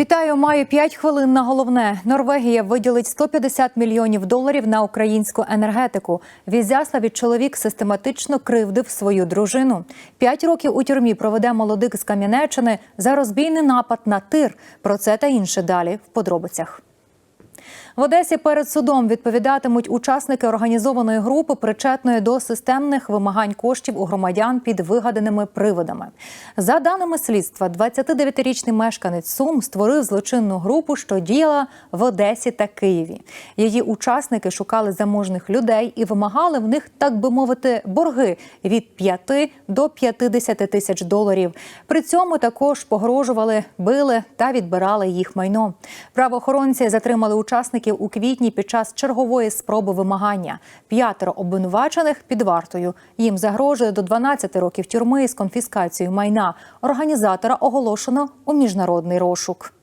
Вітаю, маю 5 хвилин на головне. Норвегія виділить 150 мільйонів доларів на українську енергетику. В чоловік систематично кривдив свою дружину. П'ять років у тюрмі проведе молодик з Кам'янеччини за розбійний напад на тир. Про це та інше далі в подробицях. В Одесі перед судом відповідатимуть учасники організованої групи, причетної до системних вимагань коштів у громадян під вигаданими приводами. За даними слідства, 29-річний мешканець Сум створив злочинну групу, що діяла в Одесі та Києві. Її учасники шукали заможних людей і вимагали в них, так би мовити, борги від 5 до 50 тисяч доларів. При цьому також погрожували, били та відбирали їх майно. Правоохоронці затримали учасників у квітні під час чергової спроби вимагання. П'ятеро обвинувачених під вартою. Їм загрожує до 12 років тюрми з конфіскацією майна. Організатора оголошено у міжнародний розшук.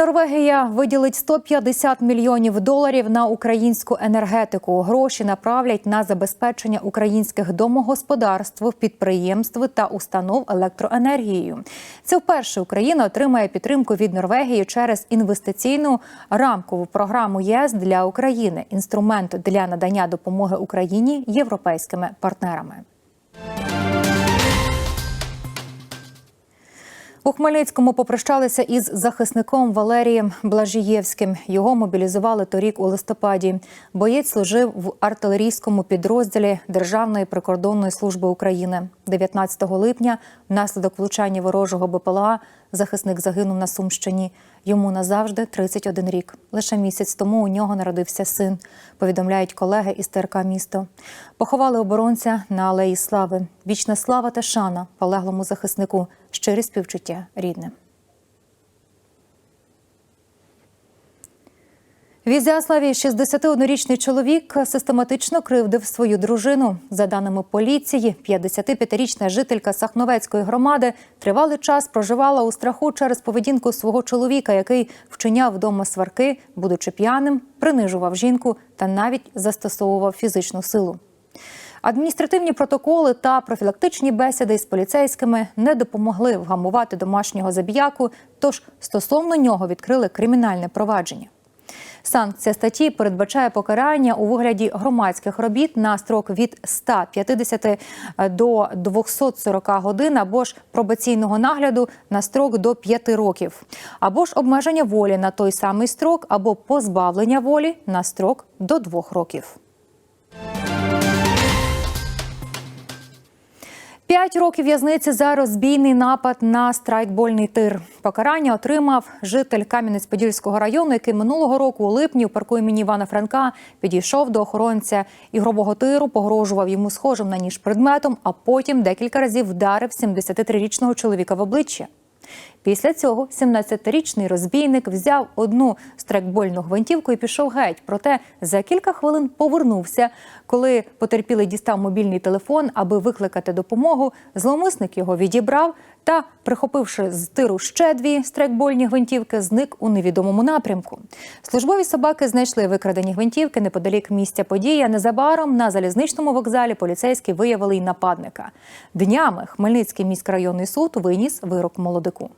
Норвегія виділить 150 мільйонів доларів на українську енергетику. Гроші направлять на забезпечення українських домогосподарств, підприємств та установ електроенергією. Це вперше Україна отримає підтримку від Норвегії через інвестиційну рамкову програму ЄС для України інструмент для надання допомоги Україні європейськими партнерами. У Хмельницькому попрощалися із захисником Валерієм Блажієвським. Його мобілізували торік у листопаді. Боєць служив в артилерійському підрозділі Державної прикордонної служби України. 19 липня, внаслідок влучання ворожого БПЛА, захисник загинув на Сумщині. Йому назавжди 31 рік. Лише місяць тому у нього народився син. Повідомляють колеги із ТРК місто. Поховали оборонця на алеї Слави. Вічна слава та шана полеглому захиснику. Щирі співчуття рідним. В Ізяславі 61-річний чоловік систематично кривдив свою дружину. За даними поліції, 55-річна жителька Сахновецької громади тривалий час проживала у страху через поведінку свого чоловіка, який вчиняв вдома сварки, будучи п'яним, принижував жінку та навіть застосовував фізичну силу. Адміністративні протоколи та профілактичні бесіди з поліцейськими не допомогли вгамувати домашнього забіяку, тож стосовно нього відкрили кримінальне провадження. Санкція статті передбачає покарання у вигляді громадських робіт на строк від 150 до 240 годин або ж пробаційного нагляду на строк до 5 років, або ж обмеження волі на той самий строк, або позбавлення волі на строк до 2 років. П'ять років в'язниці за розбійний напад на страйкбольний тир. Покарання отримав житель Кам'янець-Подільського району, який минулого року у липні у парку імені Івана Франка підійшов до охоронця ігрового тиру, погрожував йому схожим на ніж предметом, а потім декілька разів вдарив 73-річного чоловіка в обличчя. Після цього 17-річний розбійник взяв одну страйкбольну гвинтівку і пішов геть. Проте за кілька хвилин повернувся. Коли потерпілий дістав мобільний телефон, аби викликати допомогу, зловмисник його відібрав та, прихопивши з тиру ще дві страйкбольні гвинтівки, зник у невідомому напрямку. Службові собаки знайшли викрадені гвинтівки неподалік місця події. Незабаром на залізничному вокзалі поліцейські виявили й нападника. Днями Хмельницький міськрайонний суд виніс вирок молодику.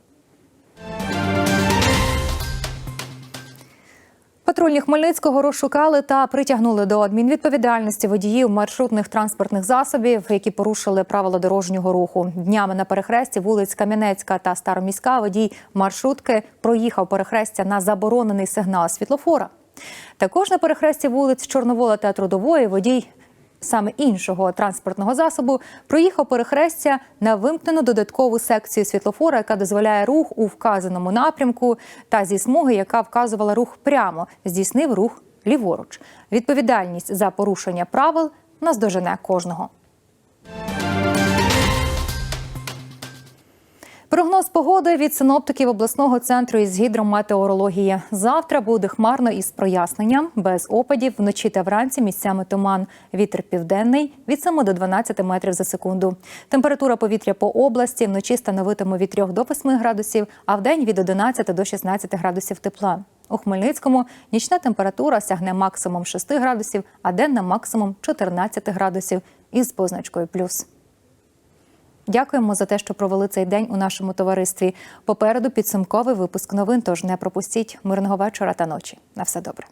Патрульні Хмельницького розшукали та притягнули до адмінвідповідальності водіїв маршрутних транспортних засобів, які порушили правила дорожнього руху. Днями на перехресті вулиць Кам'янецька та Староміська водій маршрутки проїхав перехрестя на заборонений сигнал світлофора. Також на перехресті вулиць Чорновола та Трудової водій саме іншого транспортного засобу проїхав перехрестя на вимкнену додаткову секцію світлофора, яка дозволяє рух у вказаному напрямку, та зі смуги, яка вказувала рух прямо, здійснив рух ліворуч. Відповідальність за порушення правил наздожене кожного. Прогноз погоди від синоптиків обласного центру із гідрометеорології. Завтра буде хмарно із проясненням, без опадів, вночі та вранці місцями туман. Вітер південний від 7 до 12 метрів за секунду. Температура повітря по області вночі становитиме від 3 до 8 градусів, а вдень від 11 до 16 градусів тепла. У Хмельницькому нічна температура сягне максимум 6 градусів, а денна максимум 14 градусів із позначкою плюс. Дякуємо за те, що провели цей день у нашому товаристві. Попереду підсумковий випуск новин. Тож не пропустіть мирного вечора та ночі. На все добре.